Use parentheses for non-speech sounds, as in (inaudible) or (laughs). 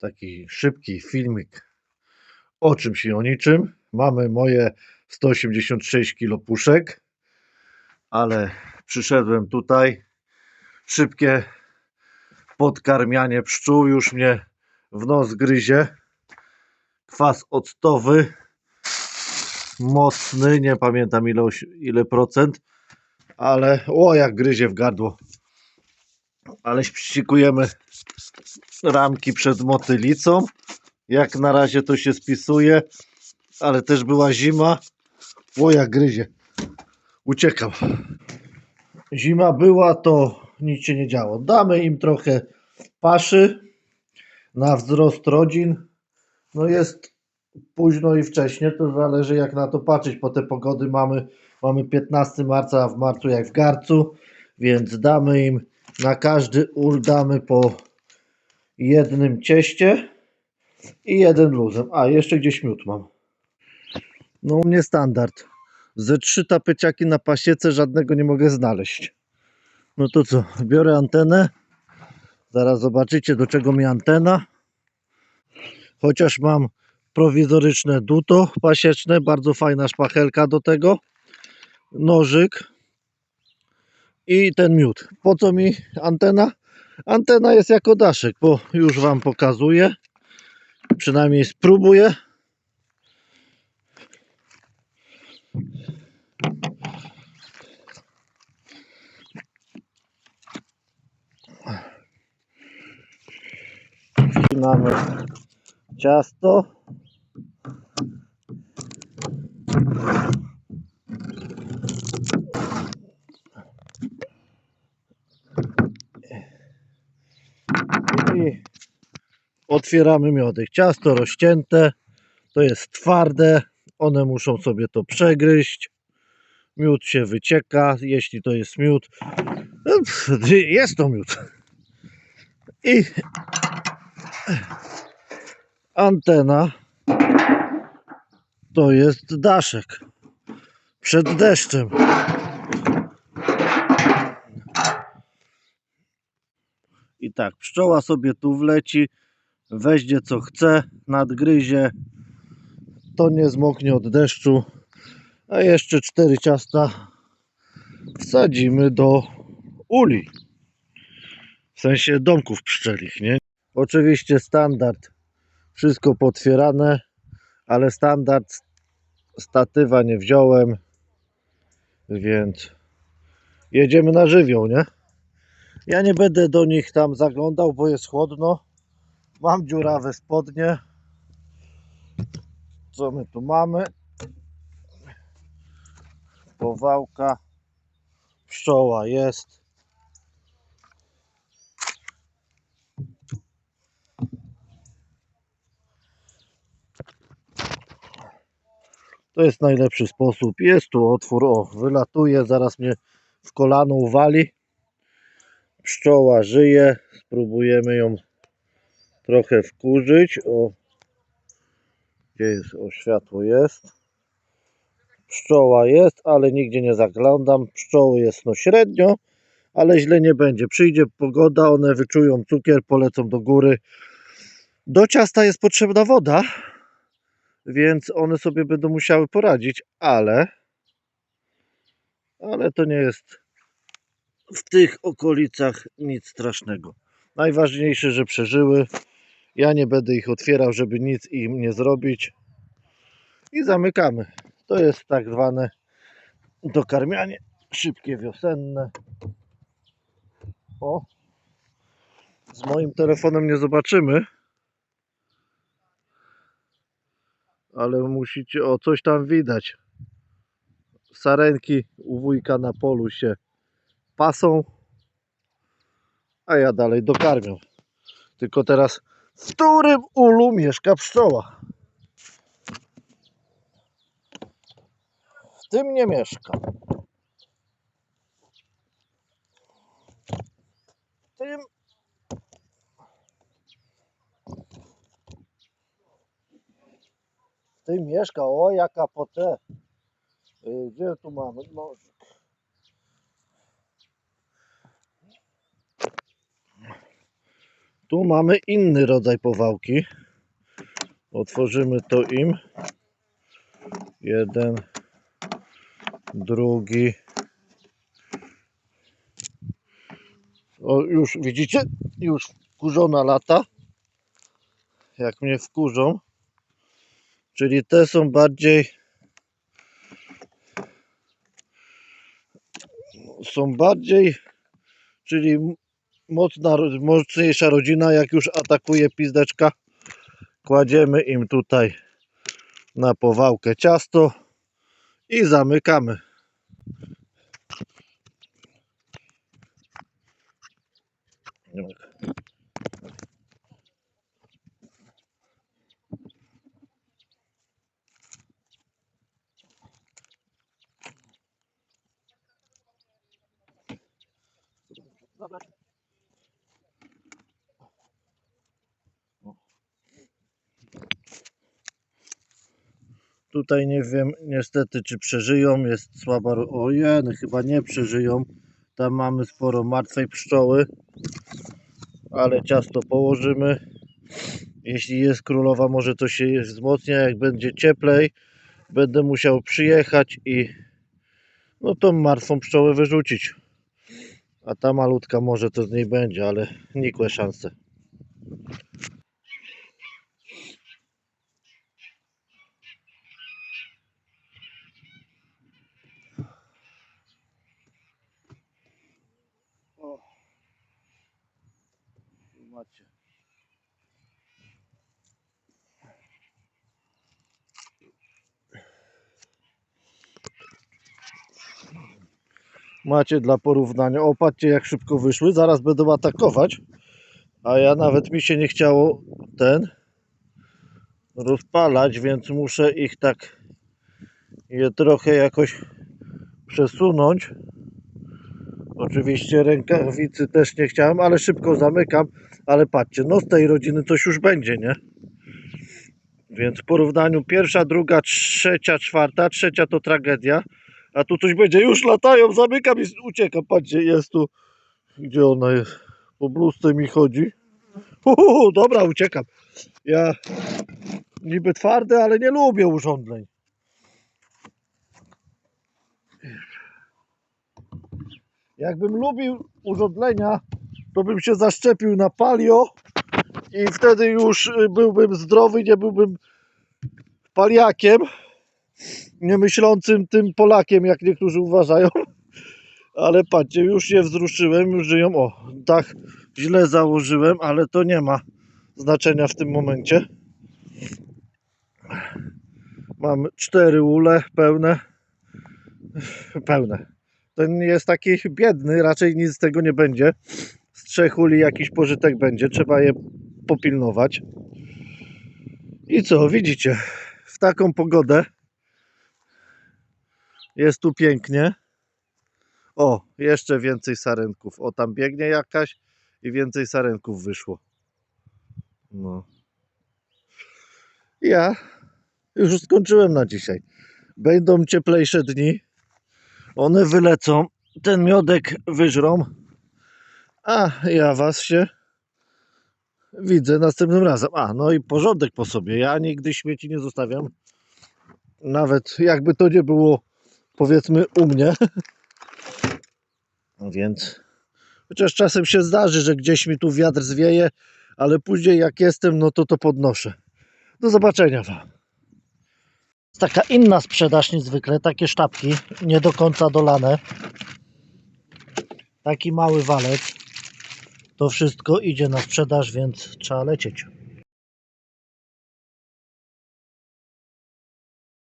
taki szybki filmik o czymś i o niczym. Mamy moje 186 kg puszek, ale przyszedłem tutaj. Szybkie podkarmianie pszczół już mnie w nos gryzie. Kwas octowy, mocny, nie pamiętam ile, ile procent, ale o jak gryzie w gardło. Ale ścikujemy ramki przed motylicą. Jak na razie to się spisuje, ale też była zima. O jak gryzie. Uciekam. Zima była, to nic się nie działo. Damy im trochę paszy na wzrost rodzin. No jest późno i wcześnie, to zależy jak na to patrzeć. Po te pogody mamy, mamy 15 marca, a w marcu jak w garcu, więc damy im na każdy ul damy po jednym cieście i jeden luzem. A, jeszcze gdzieś miód mam. No u mnie standard. Ze trzy tapeciaki na pasiece żadnego nie mogę znaleźć. No to co, biorę antenę. Zaraz zobaczycie do czego mi antena. Chociaż mam prowizoryczne duto pasieczne, bardzo fajna szpachelka do tego. Nożyk i ten miód. Po co mi antena? Antena jest jako daszek, bo już Wam pokazuję. Przynajmniej spróbuję. Mamy ciasto. I otwieramy miodek. Ciasto rozcięte, to jest twarde, one muszą sobie to przegryźć. Miód się wycieka, jeśli to jest miód. No, Jest to miód. I antena to jest daszek przed deszczem. I tak, pszczoła sobie tu wleci, weźmie co chce, nadgryzie, to nie zmoknie od deszczu, a jeszcze cztery ciasta wsadzimy do uli. W sensie domków pszczelich, nie? Oczywiście standard, wszystko potwierane, ale standard statywa nie wziąłem, więc jedziemy na żywioł, nie? Ja nie będę do nich tam zaglądał, bo jest chłodno. Mam dziurawe spodnie. Co my tu mamy? Powałka. Pszczoła jest. To jest najlepszy sposób. Jest tu otwór, o, wylatuje, zaraz mnie w kolano uwali. Pszczoła żyje, spróbujemy ją trochę wkurzyć. O, gdzie jest? O, światło jest. Pszczoła jest, ale nigdzie nie zaglądam. Pszczoły jest no średnio, ale źle nie będzie. Przyjdzie pogoda, one wyczują cukier, polecą do góry. Do ciasta jest potrzebna woda, więc one sobie będą musiały poradzić, ale ale to nie jest w tych okolicach nic strasznego. Najważniejsze, że przeżyły. Ja nie będę ich otwierał, żeby nic im nie zrobić. I zamykamy. To jest tak zwane dokarmianie szybkie wiosenne. O, z moim telefonem nie zobaczymy. Ale musicie, o coś tam widać. Sarenki u wujka na polu się pasą, a ja dalej dokarmiam. Tylko teraz w którym ulu mieszka pszczoła? W tym nie mieszka. W tym w tym mieszka. O, jaka pote. Y, Gdzie tu mamy? Tu mamy inny rodzaj powałki. Otworzymy to im. Jeden, drugi. O, już widzicie? Już wkurzona lata. Jak mnie wkurzą. Czyli te są bardziej są bardziej czyli mocna, mocniejsza rodzina jak już atakuje pizdeczka. Kładziemy im tutaj na powałkę ciasto i zamykamy Tutaj nie wiem niestety czy przeżyją, jest słaba, ojej, chyba nie przeżyją. Tam mamy sporo martwej pszczoły, ale ciasto położymy. Jeśli jest królowa, może to się wzmocnia, jak będzie cieplej, będę musiał przyjechać i no tą martwą pszczołę wyrzucić. A ta malutka może to z niej będzie, ale nikłe szanse. Macie. Macie dla porównania. O, patrzcie jak szybko wyszły. Zaraz będą atakować. A ja nawet mi się nie chciało ten rozpalać, więc muszę ich tak je trochę jakoś przesunąć. Oczywiście rękawicy też nie chciałem, ale szybko zamykam. Ale patrzcie, no z tej rodziny coś już będzie, nie? Więc w porównaniu pierwsza, druga, trzecia, czwarta, trzecia to tragedia. A tu coś będzie, już latają, zamykam i uciekam. Patrzcie, jest tu, gdzie ona jest? Po bluzce mi chodzi. Uhu, dobra, uciekam. Ja niby twardy, ale nie lubię urządzeń. Jakbym lubił urządzenia, to bym się zaszczepił na palio i wtedy już y, byłbym zdrowy, nie byłbym paliakiem, niemyślącym tym Polakiem, jak niektórzy uważają. (laughs) Ale patrzcie, już się wzruszyłem, już żyją. O, dach źle założyłem, ale to nie ma znaczenia w tym momencie. Mam cztery ule pełne. Pełne. Ten jest taki biedny, raczej nic z tego nie będzie. Z trzech uli jakiś pożytek będzie, trzeba je popilnować. I co, widzicie, w taką pogodę jest tu pięknie. O, jeszcze więcej sarenków. O, tam biegnie jakaś i więcej sarenków wyszło. No. Ja już skończyłem na dzisiaj. Będą cieplejsze dni. One wylecą. Ten miodek wyżrą. A ja was się widzę następnym razem. A, no i porządek po sobie. Ja nigdy śmieci nie zostawiam. Nawet jakby to nie było, powiedzmy, u mnie. (laughs) Więc, chociaż czasem się zdarzy, że gdzieś mi tu wiatr zwieje, ale później jak jestem, no to to podnoszę. Do zobaczenia Wam. Taka inna sprzedaż niezwykle, takie sztabki, nie do końca dolane. Taki mały walec. To wszystko idzie na sprzedaż, więc trzeba lecieć.